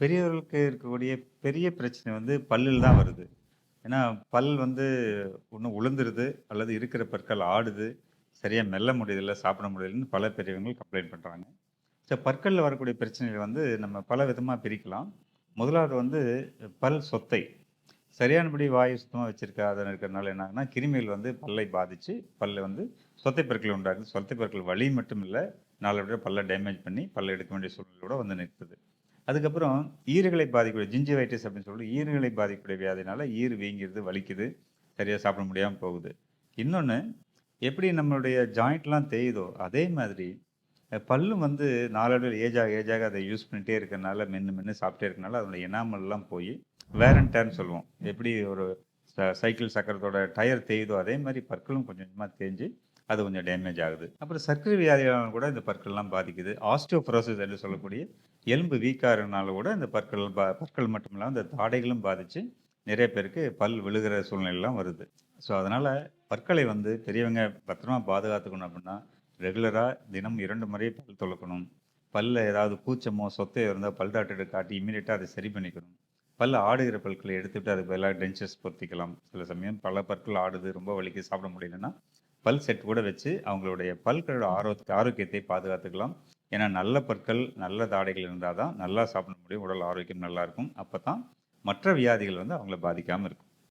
பெரியவர்களுக்கு இருக்கக்கூடிய பெரிய பிரச்சனை வந்து பல்லில் தான் வருது. ஏன்னா, பல் வந்து ஒன்று உளுந்துருது அல்லது இருக்கிற பற்கள் ஆடுது. சரியாக மெல்ல முடியல சாப்பிட முடியலன்னு பல பெரியவங்கள் கம்ப்ளைண்ட் பண்ணுறாங்க ஸோ பற்களில் வரக்கூடிய பிரச்சனைகள் வந்து நம்ம பல விதமாக பிரிக்கலாம். முதலாவது வந்து பல் சொத்தை. சரியானபடி வாயு சுத்தமாக வச்சுருக்காத இருக்கிறனால என்ன ஆகுதுன்னா, கிருமிகள் வந்து பல்லை பாதித்து பல்ல வந்து சொத்தை பற்கள் உண்டாகுது. சொத்தை பற்கள் வலி மட்டும் இல்ல, விட பல்ல டேமேஜ் பண்ணி, பல்ல எடுக்க வேண்டிய சூழ்நிலை கூட வந்து நிற்குது அதுக்கப்புறம் ஈறுகளை பாதிக்கக்கூடிய ஜிஞ்சிவைட்டிஸ் அப்படின்னு சொல்லி ஈறுகளை பாதிக்கக்கூடிய வியாதினால ஈறு வீங்கிறது வலிக்குது. சரியாக சாப்பிட முடியாமல் போகுது. இன்னொன்று எப்படி நம்மளுடைய ஜாயிண்ட்லாம் தேயுதோ, அதே மாதிரி பல்லும் வந்து நாளடைவில் ஏஜாக ஏஜாக அதை யூஸ் பண்ணிகிட்டே இருக்கனால, மென்று மென்று சாப்பிட்டே இருக்கனால, அதனுடைய எனாமல்லாம் போய் வேர் சொல்லுவோம். எப்படி ஒரு ச சைக்கிள் சக்கரத்தோட டயர் தேயுதோ, அதே மாதிரி பற்களும் கொஞ்சம் கொஞ்சமாக தேஞ்சு, அது கொஞ்சம் டேமேஜ் ஆகுது. அப்புறம் சர்க்கரை வியாதியால கூட இந்த பற்கள்லாம் பாதிக்குது. ஆஸ்டியோபோரோசிஸ் என்று சொல்லக்கூடிய எலும்பு வீக்காரனால கூட இந்த பற்கள் பா பற்கள் மட்டும் இல்லாமல் இந்த தாடைகளும் பாதித்து நிறைய பேருக்கு பல் விழுகிற சூழ்நிலைலாம் வருது. ஸோ அதனால் பற்களை வந்து பெரியவங்க பத்திரமா பாதுகாத்துக்கணும் அப்படின்னா, ரெகுலராக தினம் இரண்டு முறை பல் துளக்கணும் பல்ல ஏதாவது கூச்சமோ, சொத்தையோ இருந்தால் பல் டாக்டர்ட்ட காட்டி இம்மீடியட்டா அதை சரி பண்ணிக்கணும். பல்ல ஆடுகிற பற்களை எடுத்துகிட்டு அதுக்கு பதிலாக டென்ச்சர்ஸ் பொருத்திக்கலாம். சில சமயம் பல பற்கள் ஆடுது, ரொம்ப வலிக்கு சாப்பிட முடியலன்னா, பல் செட் கூட வச்சு அவங்களுடைய பல்களோட ஆரோத் ஆரோக்கியத்தை பாதுகாத்துக்கலாம். ஏன்னா, நல்ல பற்கள், நல்ல தாடைகள் இருந்தால் தான் நல்லா சாப்பிட முடியும். உடல் ஆரோக்கியம் நல்லாயிருக்கும் அப்போ தான் மற்ற வியாதிகள் வந்து அவங்கள பாதிக்காமல் இருக்கும்.